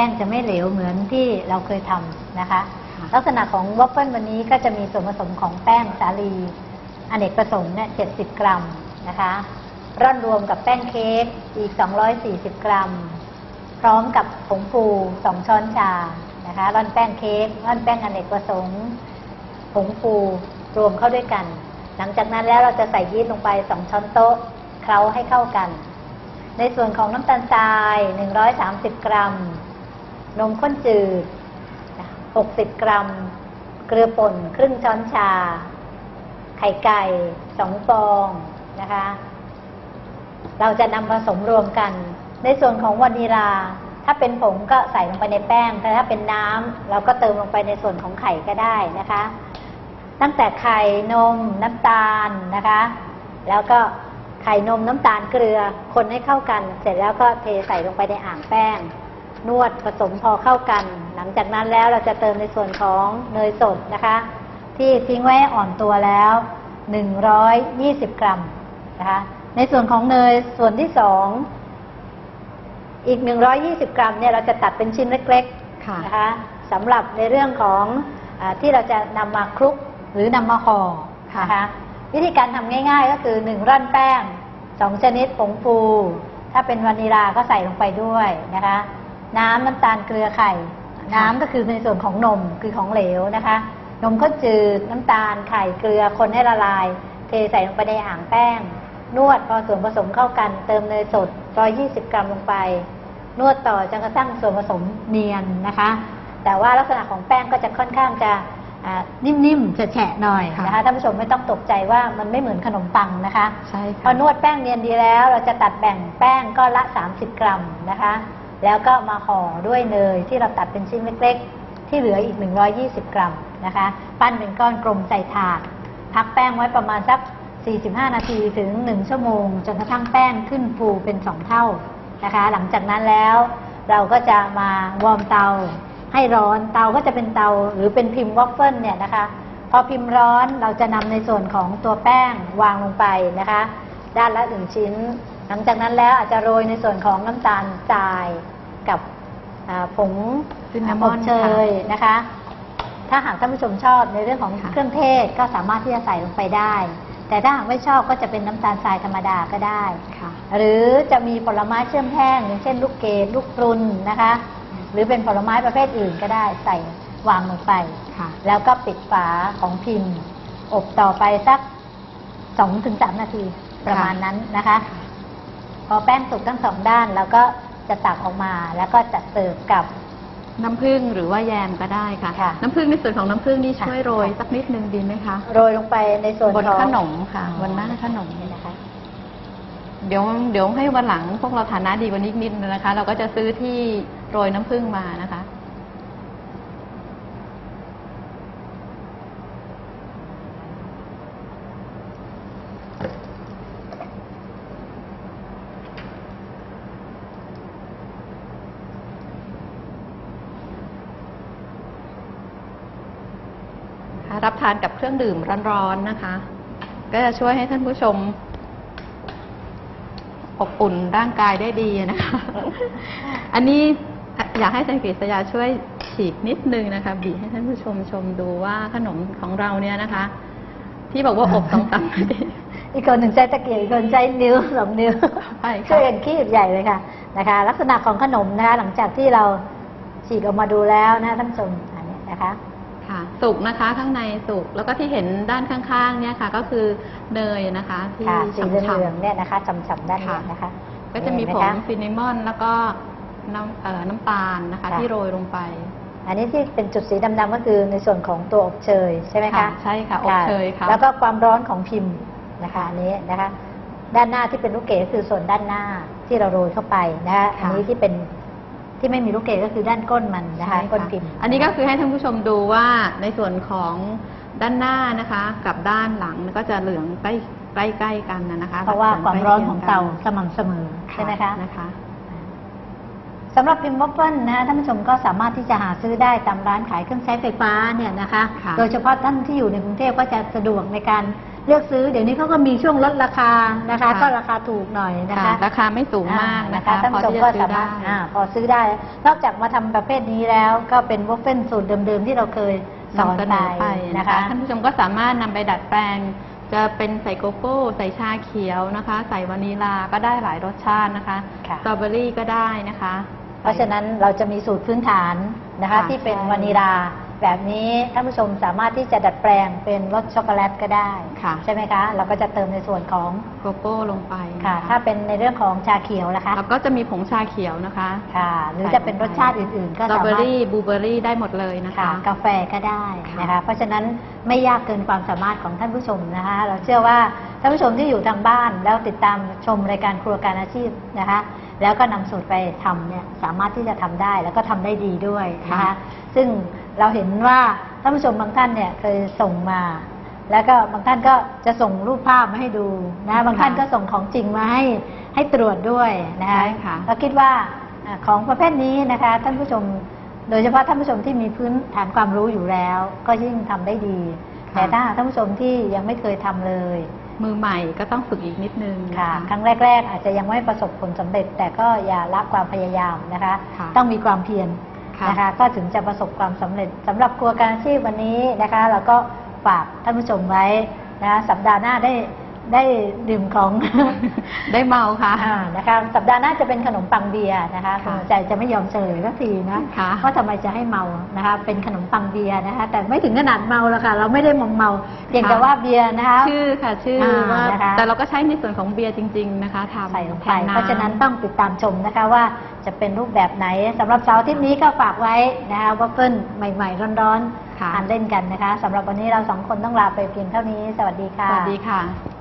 แป้งจะไม่เหลวเหมือนที่เราเคยทำนะคะค่ะลักษณะของวอฟเฟิลวันนี้ก็จะมีส่วนผสมของแป้งสาลีอเนกประสงค์เนี่ย70 กรัมนะคะร่อนรวมกับแป้งเค้กอีก 240 กรัม พร้อมกับผงฟู2ช้อนชานะคะร่อนแป้งเค้กร่อนแป้งอเนกประสงค์ผงฟูรวมเข้าด้วยกัน หลังจากนั้นแล้วเราจะใส่ยีสต์ลงไป 2 ช้อนโต๊ะเคล้าให้เข้ากัน ในส่วนของน้ำตาลทราย 130 กรัม นมข้นจืด 60 กรัม เกลือป่นครึ่งช้อนชา ไข่ไก่2ฟองนะคะ เราจะนำผสมรวมกัน ในส่วนของวานิลา ถ้าเป็นผงก็ใส่ลงไปในแป้ง แต่ถ้าเป็นน้ำเราก็เติมลงไปในส่วนของไข่ก็ได้นะคะ ตั้งแต่ไข่นมน้ำตาลนะคะ แล้วก็ไข่นมน้ำตาลเกลือ คนให้เข้ากัน เสร็จแล้วก็เทใส่ลงไปในอ่างแป้ง นวดผสมพอเข้ากัน หลังจากนั้นแล้วเราจะเติมในส่วนของเนยสดนะคะ ที่ทิ้งไว้อ่อนตัวแล้ว 120 กรัมนะคะ ในส่วนของเนยส่วนที่สองอีก 120 กรัมเนี่ยเราจะตัดเป็นชิ้นเล็กๆค่ะนะคะสำหรับในเรื่องของอาที่เราจะนำมาคลุกหรือนำมาห่อค่ะนะคะวิธีการทำง่าย ๆ ก็คือ 1 ร่อนแป้ง 2 ชนิดผงฟู ถ้าเป็นวานิลาก็ใส่ลงไปด้วยนะคะ น้ำน้ำตาลเกลือไข่ น้ำก็คือในส่วนของนมคือของเหลวนะคะ นมข้นจืดน้ำตาลไข่เกลือคนให้ละลาย เทใส่ลงไปในอ่างแป้ง นวดพอส่วนผสมเข้ากัน เติมเนยสด 120 กรัมลงไป นวดต่อจนกระทั่งส่วนผสมเนียนนะคะ แต่ว่าลักษณะของแป้งก็จะค่อนข้างจะอ่านิ่มๆแฉะๆหน่อยค่ะนะคะท่านผู้ชมไม่ต้องตกใจว่ามันไม่เหมือนขนมปังนะคะใช่พอค่ะนวดแป้งเนียนดีแล้ว เราจะตัดแบ่งแป้งก้อนละ 30 กรัมนะคะ แล้วก็มาห่อด้วยเนยที่เราตัดเป็นชิ้นเล็กๆ ที่เหลืออีก 120 กรัมนะคะ ปั้นเป็นก้อนกลมใส่ถาด พักแป้งไว้ประมาณสัก 45 นาทีถึง 1 ชั่วโมง จนกระทั่งแป้งขึ้นฟูเป็น 2 เท่านะคะ หลังจากนั้นแล้วเราก็จะมาวอร์มเตาให้ร้อน เตาก็จะเป็นเตาหรือเป็นพิมพ์วอฟเฟิลเนี่ยนะคะ พอพิมพ์ร้อนเราจะนำในส่วนของตัวแป้งวางลงไปนะคะ ด้านละหนึ่งชิ้น หลังจากนั้นแล้วอาจจะโรยในส่วนของน้ำตาลทรายกับอ่าผงซินนามอนบเชยนะคะ ถ้าหากท่านผู้ชมชอบในเรื่องของค่ะเครื่องเทศก็สามารถที่จะใส่ลงไปได้ แต่ถ้าหากไม่ชอบก็จะเป็นน้ำตาลทรายธรรมดาก็ได้ ค่ะ หรือจะมีผลไม้เชื่อมแห้งอย่างเช่น ลูกเกดลูกปรุนนะคะ หรือเป็นผลไม้ประเภทอื่นก็ได้ใส่วางลงไป ค่ะ แล้วก็ปิดฝาของพิมพ์ อบต่อไปสักสองถึงสามนาทีประมาณนั้นนะคะ พอแป้งสุกทั้งสองด้านแล้วก็จะตักออกมาแล้วก็จะเสิร์ฟกับ น้ำผึ้งหรือว่าแยมก็ได้ค่ะ ค่ะน้ำผึ้งในส่วนของน้ำผึ้งนี่ค่ะช่วยโรยค่ะ สักนิดนึงดีไหมคะโรยลงไปในส่วนบนของขนมค่ะบนหน้าขนม นี่นะคะ เดี๋ยวเดี๋ยวให้วันหลังพวกเราฐานะดีกว่านี้นิดนึงนะคะ เราก็จะซื้อที่โรยน้ำผึ้งมานะคะ ค่ะ รับทานกับเครื่องดื่มร้อนๆนะคะ ก็จะช่วยให้ท่านผู้ชม อบอุ่นร่างกายได้ดีนะคะ อันนี้อยากให้อาจารย์กฤษยาช่วยฉีกนิดนึงนะคะบีบให้ท่านผู้ชมชมดูว่าขนมของเราเนี่ยนะคะ ที่บอกว่าอบสองสามนาทีอีกคนหนึ่งใช้ตะเกียบอีกคนใช้นิ้วสองนิ้วใช่ค่ะช่วยกันคีบใหญ่เลยค่ะนะคะ ลักษณะของขนมนะคะหลังจากที่เราฉีกออกมาดูแล้วนะท่านผู้ชมอันนี้นะคะค่ะ สุกนะคะข้างในสุกแล้วก็ที่เห็นด้านข้างๆเนี่ยค่ะก็คือเนยนะคะที่ค่ะสีเหฉ่ำลืองๆเนี่ยนะคะฉ่ำๆด้านนี้ค่ะ นะคะๆก็จะมีเห็นผไหงคะซินนามอนแล้วก็น้ำเอ่อน้ำตาลนะคะ ค่ะ ที่โรยลงไปอันนี้ที่เป็นจุดสีดำๆก็คือในส่วนของตัวอบเชยใช่ไหมคะค่ะใช่ค่ะอบเชยค่ะ แล้วก็ความร้อนของพิมพ์นะคะอันนี้นะคะ ด้านหน้าที่เป็นลูกเกดก็คือส่วนด้านหน้าที่เราโรยเข้าไปนะคะอันนี้ที่เป็น ที่ไม่มีลูกเกดก็คือด้านก้นมันนะคะใช่ก้นพิมพ์ อันนี้ก็คือให้ท่านผู้ชมดูว่าในส่วนของด้านหน้านะคะ กับด้านหลังก็จะเหลืองใกล้ใกล้ใกล้ๆกันนะนะคะเพราะว่าความร้อนของเตาใกสม่ำเสมอล้ใช่ไหมเคียงคะกันนะคะสำหรับพิมพ์วอฟเฟิลนะคะท่านผู้ชมก็สามารถที่จะหาซื้อได้ตามร้านขายเครื่องใช้ไฟฟ้าเนี่ยนะคะ ค่ะ โดยเฉพาะท่านที่อยู่ในกรุงเทพก็จะสะดวกในการ เลือกซื้อเดี๋ยวนี้เขาก็มีช่วงลดราคานะคะ ค่ะ ก็ราคาถูกหน่อยนะคะราคาไม่สูงมากนะคะท่านพอผู้ชมที่ก็จะซื้อสามารได้ถอ่าพอซื้อได้ นอกจากมาทำประเภทนี้แล้ว ก็เป็นวอฟเฟิลสูตรเดิมๆที่เราเคยสอนนำเสนไปอไปนะนะคะ คะ ท่านผู้ชมก็สามารถนำไปดัดแปลง จะเป็นใส่โกโก้ ใส่ชาเขียวนะคะ ใส่วานิลาก็ได้หลายรสชาตินะคะค่ะ สตรอเบอรี่ก็ได้นะคะ เพราะฉะนั้นเราจะมีสูตรพื้นฐานนะคะ ค่ะที่เป็นใช่วานิลา แบบนี้ท่านผู้ชมสามารถที่จะดัดแปลงเป็นรสช็อกโกแลตก็ได้ค่ะ ใช่ไหมคะ เราก็จะเติมในส่วนของโกโก้ลงไปค่ะนถ้าเป็นในเรื่องของชาเขียวนะคะแล้วก็จะมีผงชาเขียวนะคะค่ะ หรือจะเป็นรสชาติอื่นๆ ก็สตรอสาเบอมารถรี่บลูเบอรี่ได้หมดเลยนะคะค่ะกาแฟก็ได้นะค่ะคะเพราะฉะนั้นไม่ยากเกินความสามารถของท่านผู้ชมนะคะ เราเชื่อว่าท่านผู้ชมที่อยู่ทางบ้านแล้วติดตามชมรายการครัวการอาชีพนะคะ แล้วก็นำสูตรไปทำเนี่ยสามารถที่จะทำได้แล้วก็ทำได้ดีด้วยนะคะค่ะซึ่งเราเห็นว่าท่านผู้ชมบางท่านเนี่ยเคยส่งมา แล้วก็บางท่านก็จะส่งรูปภาพมาให้ดูนะบางท่านก็ส่งของจริงมาให้ให้ตรวจด้วยนะคะใช่ค่ะก็คิดว่าอ่าของประเภทนี้นะคะท่านผู้ชมโดยเฉพาะท่านผู้ชมที่มีพื้นฐานความรู้อยู่แล้ว ก็ยิ่งทำได้ดีค่ะแต่ถ้าหากท่านผู้ชมที่ยังไม่เคยทำเลย มือใหม่ก็ต้องฝึกอีกนิดนึงค่ะนครั้งแรก ๆ อาจจะยังไม่ประสบผลสำเร็จ แต่ก็อย่าละความพยายามนะคะค่ะต้องมีความเพียรค่ะนะคะก็ถึงจะประสบความสำเร็จสำหรับครัวการอาชีพวันนี้นะคะ เราก็ฝากท่านผู้ชมไว้นะคะสัปดาห์หน้าได้ ได้ดื่มของได้เมาค่ะอ่านะคะสัปดาห์หน้าจะเป็นขนมปังเบียร์นะคะคุค่ะณหัวใจจะไม่ยอมเฉลยสักทีนะค่ะว่าทำไมจะให้เมานะคะ เป็นขนมปังเบียร์นะคะ แต่ไม่ถึงขนาดเมาแล้วค่ะ เราไม่ได้มอมเมาเพียงแต่ว่าเบียร์นะคะชื่อค่ะชื่ออ่าว่านะคะแต่เราก็ใใช้ในส่วนของเบียร์จริง ๆ นะคะทำใส่ลงไปแทำเพราะฉะนั้นต้องติดตามชมนะคะว่าจะเป็นรูปแบบไหนสำหรับเสาร์อาทิตย์นี้ก็ฝากไว้นะคะว่าเปิ้ลใหม่ ๆ ร้อนค่ะๆทานเล่นกันนะคะสำหรับวันนี้เราสองคนต้องลาไปเพียงเท่านี้ สวัสดีสค่ะวัสดีค่ะ